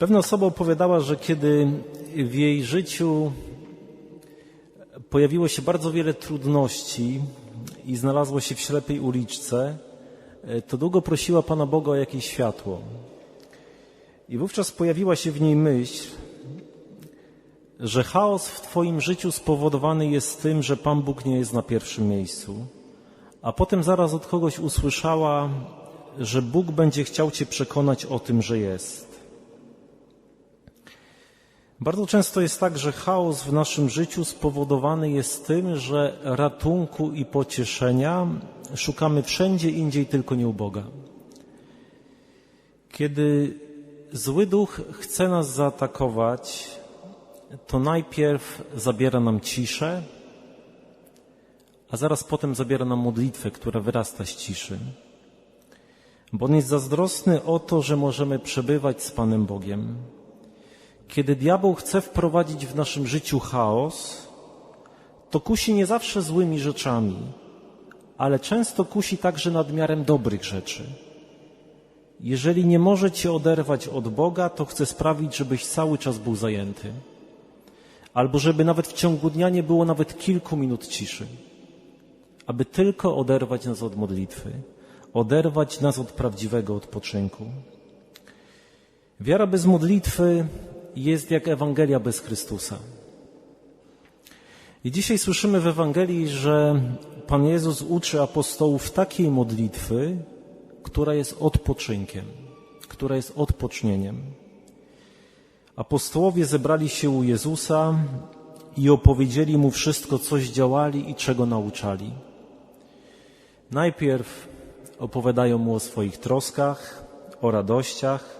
Pewna osoba opowiadała, że kiedy w jej życiu pojawiło się bardzo wiele trudności i znalazło się w ślepej uliczce, to długo prosiła Pana Boga o jakieś światło. I wówczas pojawiła się w niej myśl, że chaos w Twoim życiu spowodowany jest tym, że Pan Bóg nie jest na pierwszym miejscu. A potem zaraz od kogoś usłyszała, że Bóg będzie chciał Cię przekonać o tym, że jest. Bardzo często jest tak, że chaos w naszym życiu spowodowany jest tym, że ratunku i pocieszenia szukamy wszędzie indziej, tylko nie u Boga. Kiedy zły duch chce nas zaatakować, to najpierw zabiera nam ciszę, a zaraz potem zabiera nam modlitwę, która wyrasta z ciszy. Bo on jest zazdrosny o to, że możemy przebywać z Panem Bogiem. Kiedy diabeł chce wprowadzić w naszym życiu chaos, to kusi nie zawsze złymi rzeczami, ale często kusi także nadmiarem dobrych rzeczy. Jeżeli nie może cię oderwać od Boga, to chce sprawić, żebyś cały czas był zajęty. Albo żeby nawet w ciągu dnia nie było nawet kilku minut ciszy. Aby tylko oderwać nas od modlitwy, oderwać nas od prawdziwego odpoczynku. Wiara bez modlitwy jest jak Ewangelia bez Chrystusa. I dzisiaj słyszymy w Ewangelii, że Pan Jezus uczy apostołów takiej modlitwy, która jest odpoczynkiem, która jest odpocznieniem. Apostołowie zebrali się u Jezusa i opowiedzieli mu wszystko, coś działali i czego nauczali. Najpierw opowiadają mu o swoich troskach, o radościach,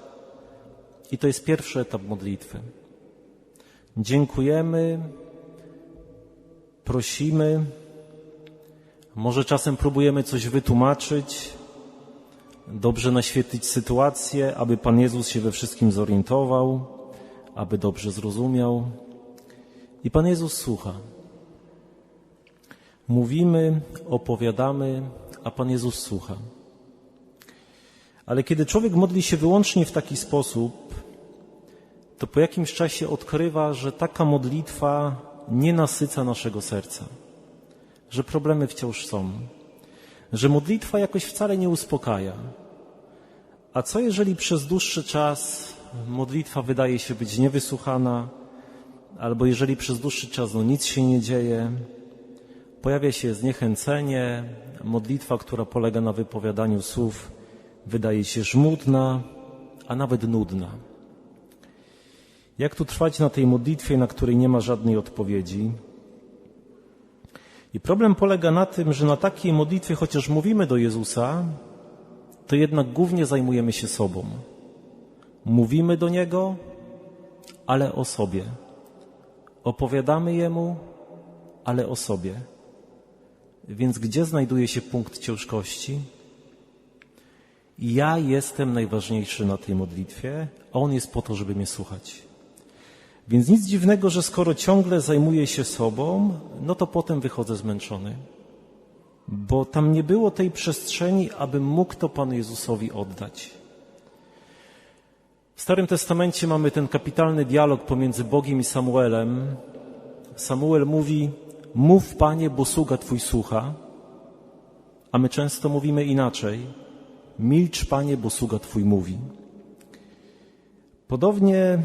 i to jest pierwszy etap modlitwy. Dziękujemy, prosimy, może czasem próbujemy coś wytłumaczyć, dobrze naświetlić sytuację, aby Pan Jezus się we wszystkim zorientował, aby dobrze zrozumiał. I Pan Jezus słucha. Mówimy, opowiadamy, a Pan Jezus słucha. Ale kiedy człowiek modli się wyłącznie w taki sposób, to po jakimś czasie odkrywa, że taka modlitwa nie nasyca naszego serca, że problemy wciąż są, że modlitwa jakoś wcale nie uspokaja. A co jeżeli przez dłuższy czas modlitwa wydaje się być niewysłuchana, albo jeżeli przez dłuższy czas no, nic się nie dzieje, pojawia się zniechęcenie, modlitwa, która polega na wypowiadaniu słów, wydaje się żmudna, a nawet nudna. Jak tu trwać na tej modlitwie, na której nie ma żadnej odpowiedzi? I problem polega na tym, że na takiej modlitwie, chociaż mówimy do Jezusa, to jednak głównie zajmujemy się sobą. Mówimy do Niego, ale o sobie. Opowiadamy Jemu, ale o sobie. Więc gdzie znajduje się punkt ciężkości? Ja jestem najważniejszy na tej modlitwie, a On jest po to, żeby mnie słuchać. Więc nic dziwnego, że skoro ciągle zajmuję się sobą, no to potem wychodzę zmęczony. Bo tam nie było tej przestrzeni, abym mógł to Panu Jezusowi oddać. W Starym Testamencie mamy ten kapitalny dialog pomiędzy Bogiem i Samuelem. Samuel mówi: Mów, panie, bo sługa twój słucha. A my często mówimy inaczej: Milcz, panie, bo sługa twój mówi. Podobnie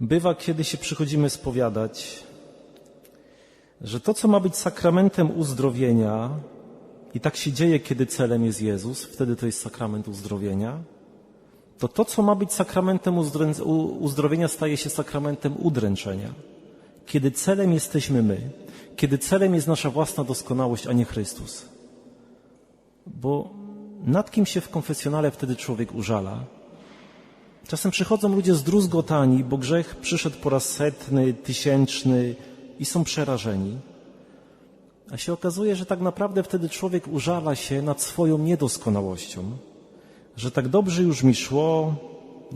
bywa, kiedy się przychodzimy spowiadać, że to, co ma być sakramentem uzdrowienia, i tak się dzieje, kiedy celem jest Jezus, wtedy to jest sakrament uzdrowienia, to to, co ma być sakramentem uzdrowienia, staje się sakramentem udręczenia. Kiedy celem jesteśmy my, kiedy celem jest nasza własna doskonałość, a nie Chrystus. Bo nad kim się w konfesjonale wtedy człowiek użala? Czasem przychodzą ludzie zdruzgotani, bo grzech przyszedł po raz setny, tysięczny i są przerażeni. A się okazuje, że tak naprawdę wtedy człowiek użala się nad swoją niedoskonałością, że tak dobrze już mi szło,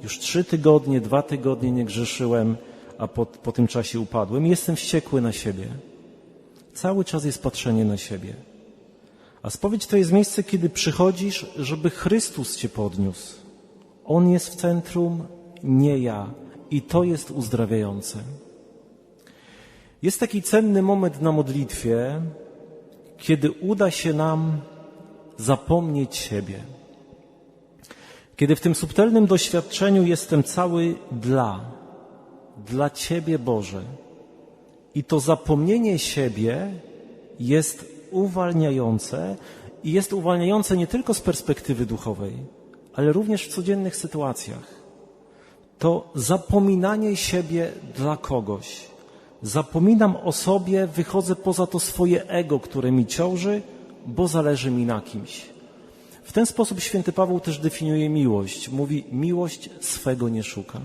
już trzy tygodnie, dwa tygodnie nie grzeszyłem, a po, po tym czasie upadłem jestem wściekły na siebie. Cały czas jest patrzenie na siebie. A spowiedź to jest miejsce, kiedy przychodzisz, żeby Chrystus cię podniósł. On jest w centrum, nie ja. I to jest uzdrawiające. Jest taki cenny moment na modlitwie, kiedy uda się nam zapomnieć siebie. Kiedy w tym subtelnym doświadczeniu jestem cały dla, dla Ciebie Boże. I to zapomnienie siebie jest uwalniające i jest uwalniające nie tylko z perspektywy duchowej, ale również w codziennych sytuacjach. To zapominanie siebie dla kogoś. Zapominam o sobie, wychodzę poza to swoje ego, które mi ciąży, bo zależy mi na kimś. W ten sposób święty Paweł też definiuje miłość. Mówi, miłość swego nie szuka.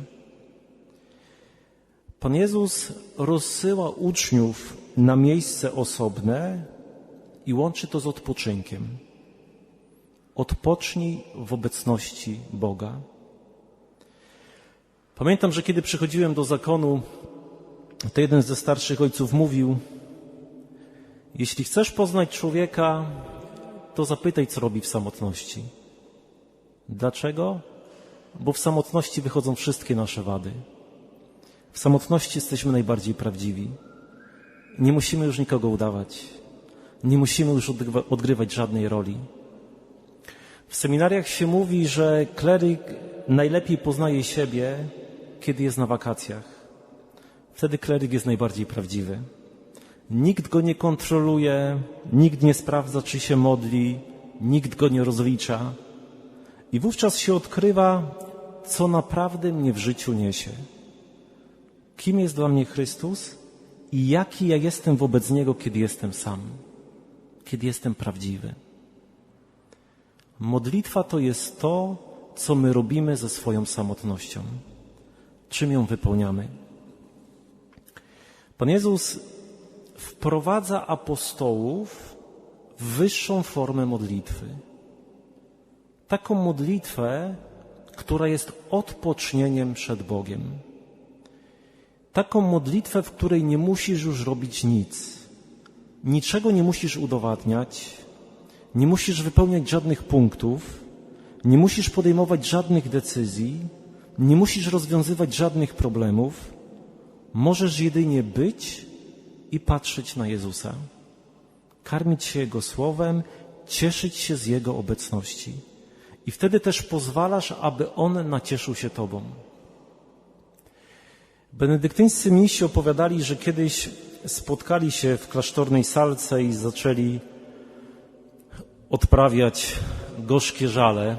Pan Jezus rozsyła uczniów na miejsce osobne i łączy to z odpoczynkiem. Odpocznij w obecności Boga. Pamiętam, że kiedy przychodziłem do zakonu, to jeden ze starszych ojców mówił: Jeśli chcesz poznać człowieka, to zapytaj, co robi w samotności. Dlaczego? Bo w samotności wychodzą wszystkie nasze wady. W samotności jesteśmy najbardziej prawdziwi. Nie musimy już nikogo udawać. Nie musimy już odgrywać żadnej roli. W seminariach się mówi, że kleryk najlepiej poznaje siebie, kiedy jest na wakacjach. Wtedy kleryk jest najbardziej prawdziwy. Nikt go nie kontroluje, nikt nie sprawdza, czy się modli, nikt go nie rozlicza. I wówczas się odkrywa, co naprawdę mnie w życiu niesie. Kim jest dla mnie Chrystus i jaki ja jestem wobec Niego, kiedy jestem sam, kiedy jestem prawdziwy. Modlitwa to jest to, co my robimy ze swoją samotnością. Czym ją wypełniamy? Pan Jezus wprowadza apostołów w wyższą formę modlitwy. Taką modlitwę, która jest odpocznieniem przed Bogiem. Taką modlitwę, w której nie musisz już robić nic. Niczego nie musisz udowadniać, nie musisz wypełniać żadnych punktów, nie musisz podejmować żadnych decyzji, nie musisz rozwiązywać żadnych problemów. Możesz jedynie być i patrzeć na Jezusa, karmić się Jego słowem, cieszyć się z Jego obecności. I wtedy też pozwalasz, aby On nacieszył się Tobą. Benedyktyńscy mnisi opowiadali, że kiedyś spotkali się w klasztornej salce i zaczęli odprawiać gorzkie żale.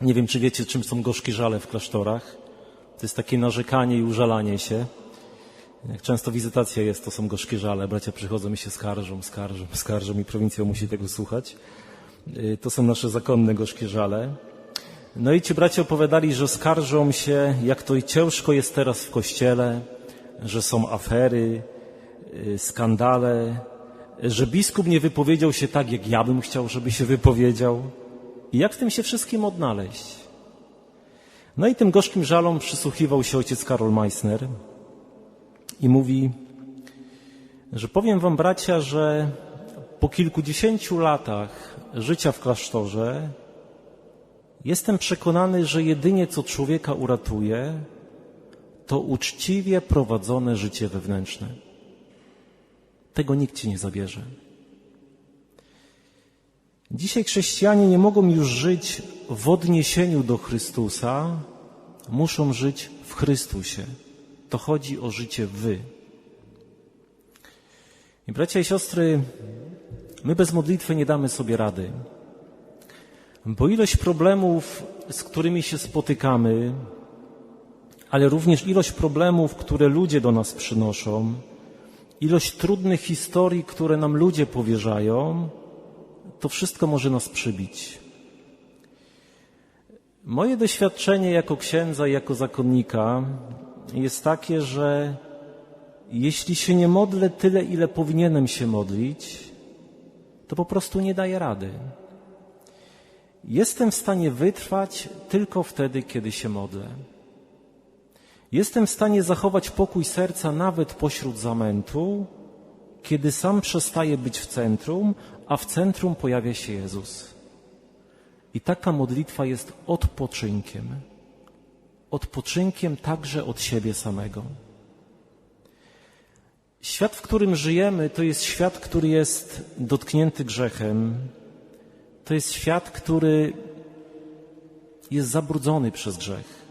Nie wiem, czy wiecie, czym są gorzkie żale w klasztorach. To jest takie narzekanie i użalanie się. Jak często wizytacja jest, to są gorzkie żale. Bracia przychodzą i się skarżą, skarżą, skarżą i prowincja musi tego słuchać. Y, to są nasze zakonne gorzkie żale. No i ci bracia opowiadali, że skarżą się, jak to i ciężko jest teraz w kościele, że są afery, y, skandale, że biskup nie wypowiedział się tak, jak ja bym chciał, żeby się wypowiedział. I jak w tym się wszystkim odnaleźć? No i tym gorzkim żalom przysłuchiwał się ojciec Karol Meissner i mówi, że powiem wam bracia, że po kilkudziesięciu latach życia w klasztorze jestem przekonany, że jedynie co człowieka uratuje, to uczciwie prowadzone życie wewnętrzne. Tego nikt ci nie zabierze. Dzisiaj chrześcijanie nie mogą już żyć w odniesieniu do Chrystusa, muszą żyć w Chrystusie. To chodzi o życie wy. I bracia i siostry, my bez modlitwy nie damy sobie rady. Bo ilość problemów, z którymi się spotykamy, ale również ilość problemów, które ludzie do nas przynoszą, ilość trudnych historii, które nam ludzie powierzają, to wszystko może nas przybić. Moje doświadczenie jako księdza i jako zakonnika jest takie, że jeśli się nie modlę tyle, ile powinienem się modlić, to po prostu nie daję rady. Jestem w stanie wytrwać tylko wtedy, kiedy się modlę. Jestem w stanie zachować pokój serca nawet pośród zamętu, kiedy sam przestaje być w centrum, a w centrum pojawia się Jezus. I taka modlitwa jest odpoczynkiem. Odpoczynkiem także od siebie samego. Świat, w którym żyjemy, to jest świat, który jest dotknięty grzechem. To jest świat, który jest zabrudzony przez grzech.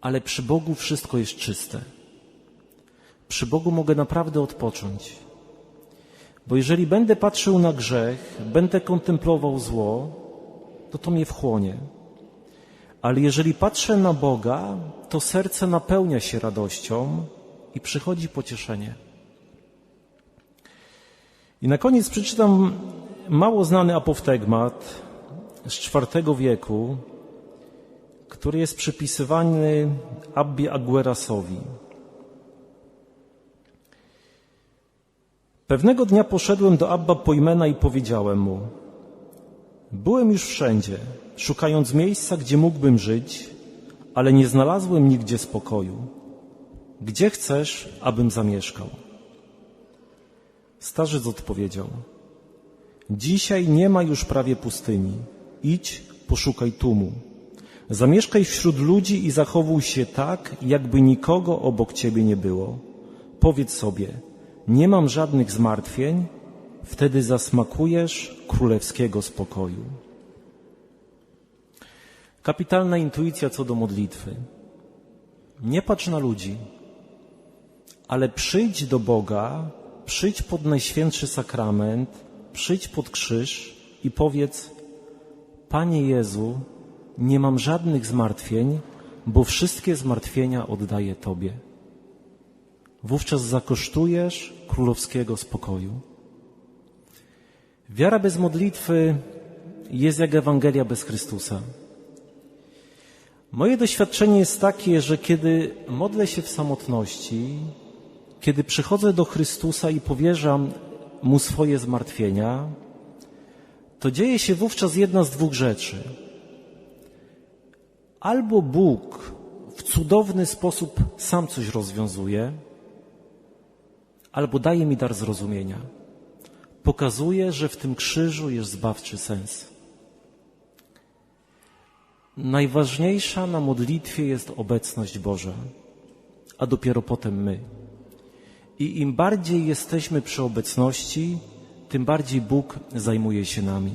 Ale przy Bogu wszystko jest czyste. Przy Bogu mogę naprawdę odpocząć. Bo jeżeli będę patrzył na grzech, będę kontemplował zło, to to mnie wchłonie. Ale jeżeli patrzę na Boga, to serce napełnia się radością i przychodzi pocieszenie. I na koniec przeczytam mało znany apoftegmat z IV wieku, który jest przypisywany Abbi Aguerasowi. Pewnego dnia poszedłem do Abba Pojmena i powiedziałem mu: Byłem już wszędzie, szukając miejsca, gdzie mógłbym żyć, ale nie znalazłem nigdzie spokoju. Gdzie chcesz, abym zamieszkał? Starzec odpowiedział: Dzisiaj nie ma już prawie pustyni. Idź, poszukaj tłumu. Zamieszkaj wśród ludzi i zachowuj się tak, jakby nikogo obok ciebie nie było. Powiedz sobie: Nie mam żadnych zmartwień, wtedy zasmakujesz królewskiego spokoju. Kapitalna intuicja co do modlitwy. Nie patrz na ludzi, ale przyjdź do Boga, przyjdź pod Najświętszy Sakrament, przyjdź pod krzyż i powiedz: Panie Jezu, nie mam żadnych zmartwień, bo wszystkie zmartwienia oddaję Tobie. Wówczas zakosztujesz królewskiego spokoju. Wiara bez modlitwy jest jak Ewangelia bez Chrystusa. Moje doświadczenie jest takie, że kiedy modlę się w samotności, kiedy przychodzę do Chrystusa i powierzam Mu swoje zmartwienia, to dzieje się wówczas jedna z dwóch rzeczy. Albo Bóg w cudowny sposób sam coś rozwiązuje, albo daje mi dar zrozumienia. Pokazuje, że w tym krzyżu jest zbawczy sens. Najważniejsza na modlitwie jest obecność Boża, a dopiero potem my. I im bardziej jesteśmy przy obecności, tym bardziej Bóg zajmuje się nami.